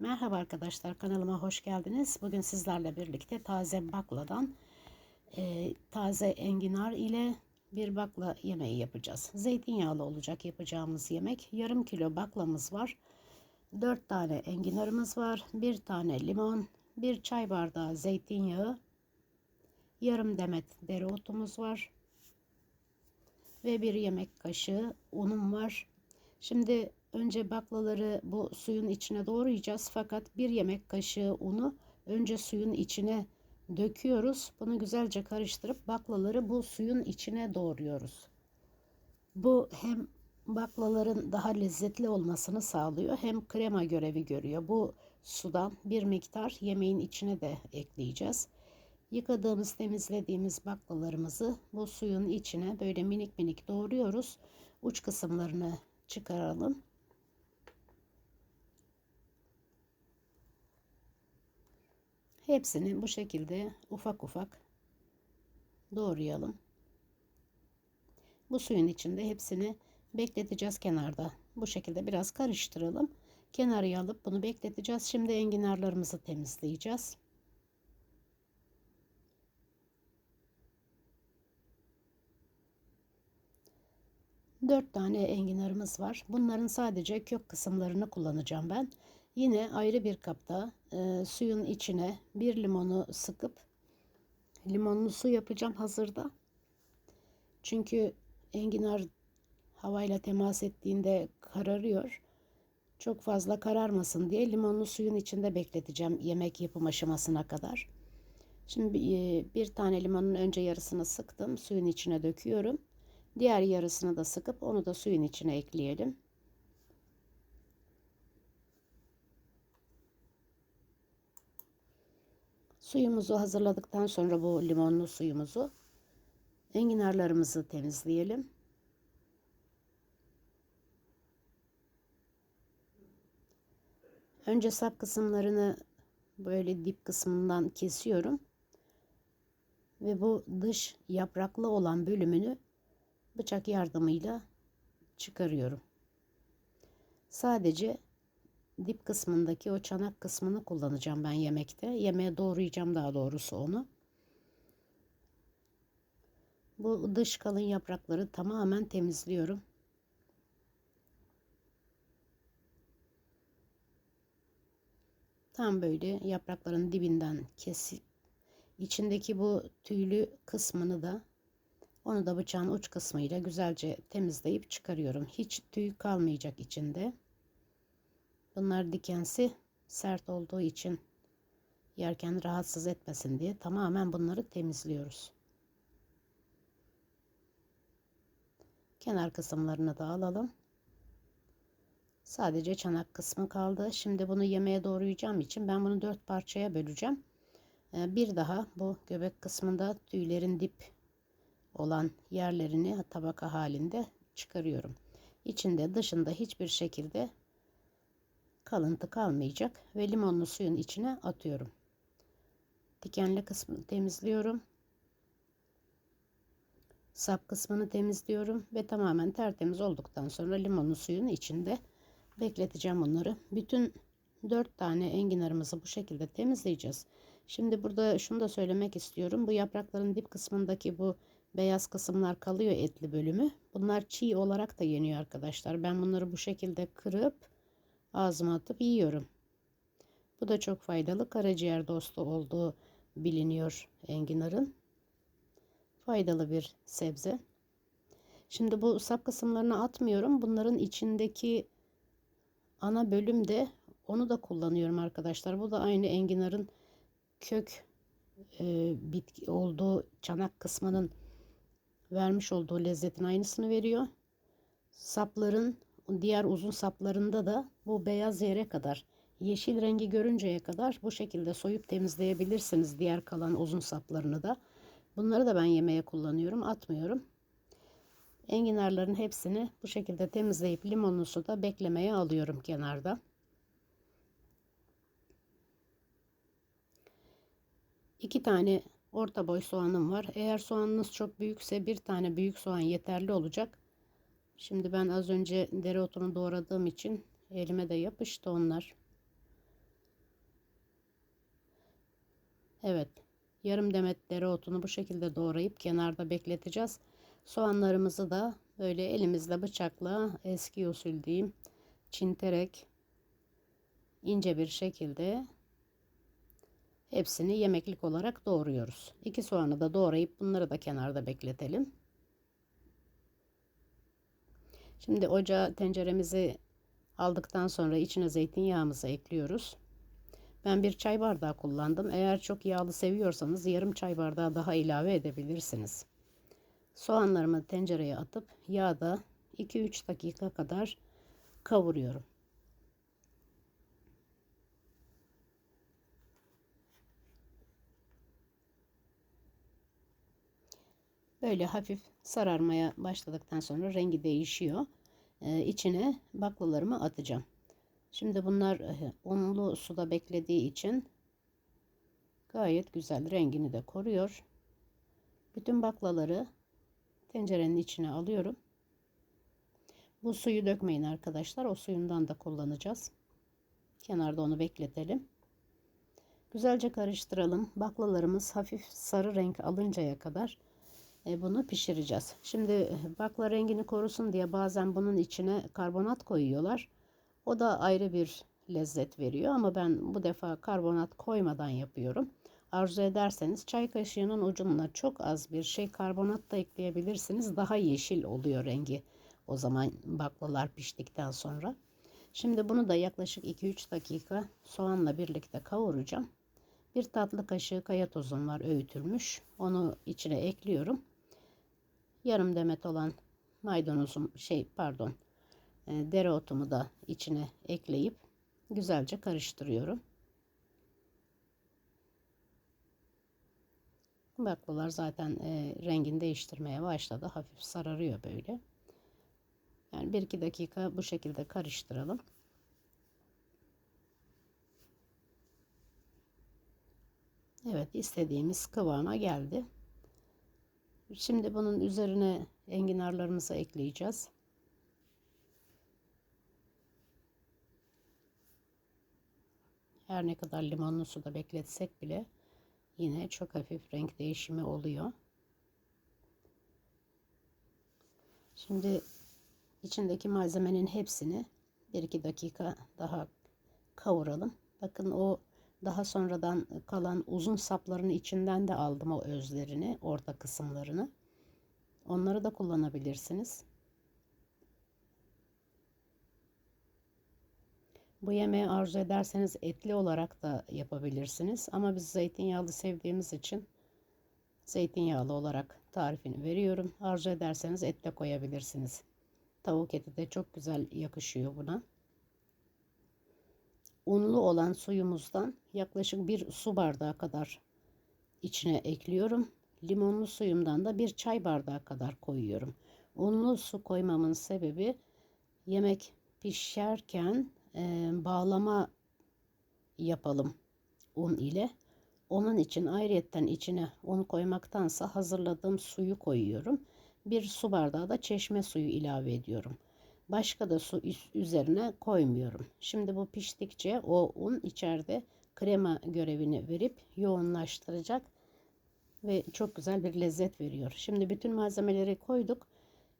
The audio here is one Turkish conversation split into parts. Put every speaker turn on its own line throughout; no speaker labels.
Merhaba arkadaşlar kanalıma hoş geldiniz. Bugün sizlerle birlikte taze bakladan e, taze enginar ile bir bakla yemeği yapacağız. Zeytinyağlı olacak yapacağımız yemek. Yarım kilo baklamız var. 4 tane enginarımız var. 1 tane limon, 1 çay bardağı zeytinyağı, yarım demet dereotumuz var. Ve bir yemek kaşığı unum var. Şimdi önce baklaları bu suyun içine doğrayacağız. Fakat bir yemek kaşığı unu önce suyun içine döküyoruz. Bunu güzelce karıştırıp baklaları bu suyun içine doğruyoruz. Bu hem baklaların daha lezzetli olmasını sağlıyor hem krema görevi görüyor. Bu sudan bir miktar yemeğin içine de ekleyeceğiz. Yıkadığımız, temizlediğimiz baklalarımızı bu suyun içine böyle minik minik doğruyoruz. Uç kısımlarını çıkaralım. Hepsini bu şekilde ufak ufak doğrayalım. Bu suyun içinde hepsini bekleteceğiz kenarda. Bu şekilde biraz karıştıralım. Kenarıya alıp bunu bekleteceğiz. Şimdi enginarlarımızı temizleyeceğiz. Dört tane enginarımız var. Bunların sadece kök kısımlarını kullanacağım ben. Yine ayrı bir kapta e, suyun içine bir limonu sıkıp limonlu su yapacağım hazırda. Çünkü enginar havayla temas ettiğinde kararıyor. Çok fazla kararmasın diye limonlu suyun içinde bekleteceğim yemek yapım aşamasına kadar. Şimdi e, bir tane limonun önce yarısını sıktım. Suyun içine döküyorum. Diğer yarısını da sıkıp onu da suyun içine ekleyelim. Suyumuzu hazırladıktan sonra bu limonlu suyumuzu enginarlarımızı temizleyelim. Önce sap kısımlarını böyle dip kısmından kesiyorum. Ve bu dış yapraklı olan bölümünü bıçak yardımıyla çıkarıyorum. Sadece dip kısmındaki o çanak kısmını kullanacağım ben yemekte. Yemeğe doğrayacağım daha doğrusu onu. Bu dış kalın yaprakları tamamen temizliyorum. Tam böyle yaprakların dibinden kesip içindeki bu tüylü kısmını da onu da bıçağın uç kısmıyla güzelce temizleyip çıkarıyorum. Hiç tüy kalmayacak içinde. Bunlar dikensi sert olduğu için yerken rahatsız etmesin diye tamamen bunları temizliyoruz. Kenar kısımlarını da alalım. Sadece çanak kısmı kaldı. Şimdi bunu yemeğe doğrayacağım için ben bunu dört parçaya böleceğim. Ee, bir daha bu göbek kısmında tüylerin dip olan yerlerini tabaka halinde çıkarıyorum. İçinde dışında hiçbir şekilde kalıntı kalmayacak ve limonlu suyun içine atıyorum. Dikenli kısmını temizliyorum. Sap kısmını temizliyorum ve tamamen tertemiz olduktan sonra limonlu suyun içinde bekleteceğim onları. Bütün 4 tane enginarımızı bu şekilde temizleyeceğiz. Şimdi burada şunu da söylemek istiyorum. Bu yaprakların dip kısmındaki bu beyaz kısımlar kalıyor etli bölümü. Bunlar çiğ olarak da yeniyor arkadaşlar. Ben bunları bu şekilde kırıp ağzıma atıp yiyorum. Bu da çok faydalı. Karaciğer dostu olduğu biliniyor enginarın. Faydalı bir sebze. Şimdi bu sap kısımlarını atmıyorum. Bunların içindeki ana bölümde onu da kullanıyorum arkadaşlar. Bu da aynı enginarın kök e, bitki olduğu çanak kısmının vermiş olduğu lezzetin aynısını veriyor. Sapların diğer uzun saplarında da bu beyaz yere kadar yeşil rengi görünceye kadar bu şekilde soyup temizleyebilirsiniz diğer kalan uzun saplarını da. Bunları da ben yemeğe kullanıyorum atmıyorum. Enginarların hepsini bu şekilde temizleyip limonlu suda beklemeye alıyorum kenarda. İki tane orta boy soğanım var. Eğer soğanınız çok büyükse bir tane büyük soğan yeterli olacak. Şimdi ben az önce dereotunu doğradığım için elime de yapıştı onlar. Evet. Yarım demet dereotunu bu şekilde doğrayıp kenarda bekleteceğiz. Soğanlarımızı da böyle elimizle bıçakla eski usul diyeyim çinterek ince bir şekilde hepsini yemeklik olarak doğruyoruz. İki soğanı da doğrayıp bunları da kenarda bekletelim. Şimdi ocağa tenceremizi aldıktan sonra içine zeytinyağımızı ekliyoruz. Ben bir çay bardağı kullandım. Eğer çok yağlı seviyorsanız yarım çay bardağı daha ilave edebilirsiniz. Soğanlarımı tencereye atıp yağda 2-3 dakika kadar kavuruyorum. Böyle hafif sararmaya başladıktan sonra rengi değişiyor. Ee, içine baklalarımı atacağım. Şimdi bunlar e, unlu suda beklediği için gayet güzel rengini de koruyor. Bütün baklaları tencerenin içine alıyorum. Bu suyu dökmeyin arkadaşlar. O suyundan da kullanacağız. Kenarda onu bekletelim. Güzelce karıştıralım. Baklalarımız hafif sarı renk alıncaya kadar bunu pişireceğiz. Şimdi e, bakla rengini korusun diye bazen bunun içine karbonat koyuyorlar. O da ayrı bir lezzet veriyor ama ben bu defa karbonat koymadan yapıyorum. Arzu ederseniz çay kaşığının ucuna çok az bir şey karbonat da ekleyebilirsiniz. Daha yeşil oluyor rengi. O zaman baklalar piştikten sonra. Şimdi bunu da yaklaşık 2-3 dakika soğanla birlikte kavuracağım. Bir tatlı kaşığı kaya tozum var öğütülmüş. Onu içine ekliyorum. Yarım demet olan maydanozum şey pardon e, dereotumu da içine ekleyip güzelce karıştırıyorum. Baklalar zaten e, rengini değiştirmeye başladı. Hafif sararıyor böyle. Yani 1-2 dakika bu şekilde karıştıralım. Evet istediğimiz kıvama geldi. Şimdi bunun üzerine enginarlarımızı ekleyeceğiz. Her ne kadar limonlu suda bekletsek bile yine çok hafif renk değişimi oluyor. Şimdi içindeki malzemenin hepsini 1-2 dakika daha kavuralım. Bakın o daha sonradan kalan uzun sapların içinden de aldım o özlerini, orta kısımlarını. Onları da kullanabilirsiniz. Bu yemeği arzu ederseniz etli olarak da yapabilirsiniz. Ama biz zeytinyağlı sevdiğimiz için zeytinyağlı olarak tarifini veriyorum. Arzu ederseniz et de koyabilirsiniz. Tavuk eti de çok güzel yakışıyor buna. Unlu olan suyumuzdan yaklaşık bir su bardağı kadar içine ekliyorum. Limonlu suyumdan da bir çay bardağı kadar koyuyorum. Unlu su koymamın sebebi yemek pişerken e, bağlama yapalım un ile. Onun için ayrıyetten içine un koymaktansa hazırladığım suyu koyuyorum. Bir su bardağı da çeşme suyu ilave ediyorum. Başka da su üzerine koymuyorum. Şimdi bu piştikçe o un içeride krema görevini verip yoğunlaştıracak ve çok güzel bir lezzet veriyor. Şimdi bütün malzemeleri koyduk.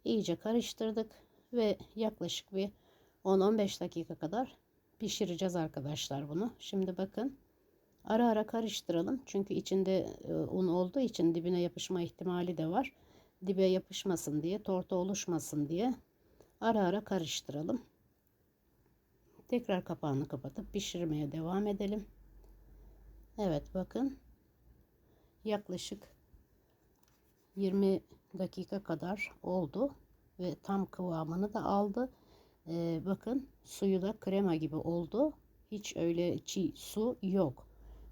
iyice karıştırdık ve yaklaşık bir 10-15 dakika kadar pişireceğiz arkadaşlar bunu. Şimdi bakın ara ara karıştıralım. Çünkü içinde e, un olduğu için dibine yapışma ihtimali de var. Dibe yapışmasın diye, torta oluşmasın diye ara ara karıştıralım. Tekrar kapağını kapatıp pişirmeye devam edelim. Evet bakın yaklaşık 20 dakika kadar oldu ve tam kıvamını da aldı. Ee, bakın suyu da krema gibi oldu. Hiç öyle çiğ su yok.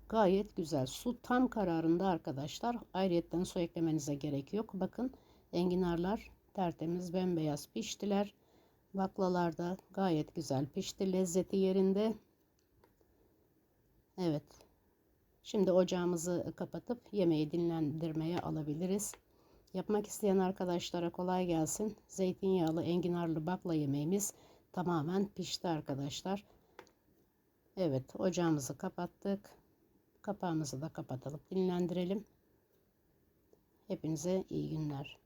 Gayet güzel. Su tam kararında arkadaşlar. Ayrıyetten su eklemenize gerek yok. Bakın enginarlar tertemiz bembeyaz piştiler. Baklalar da gayet güzel pişti. Lezzeti yerinde. Evet. Şimdi ocağımızı kapatıp yemeği dinlendirmeye alabiliriz. Yapmak isteyen arkadaşlara kolay gelsin. Zeytinyağlı enginarlı bakla yemeğimiz tamamen pişti arkadaşlar. Evet ocağımızı kapattık. Kapağımızı da kapatalım. Dinlendirelim. Hepinize iyi günler.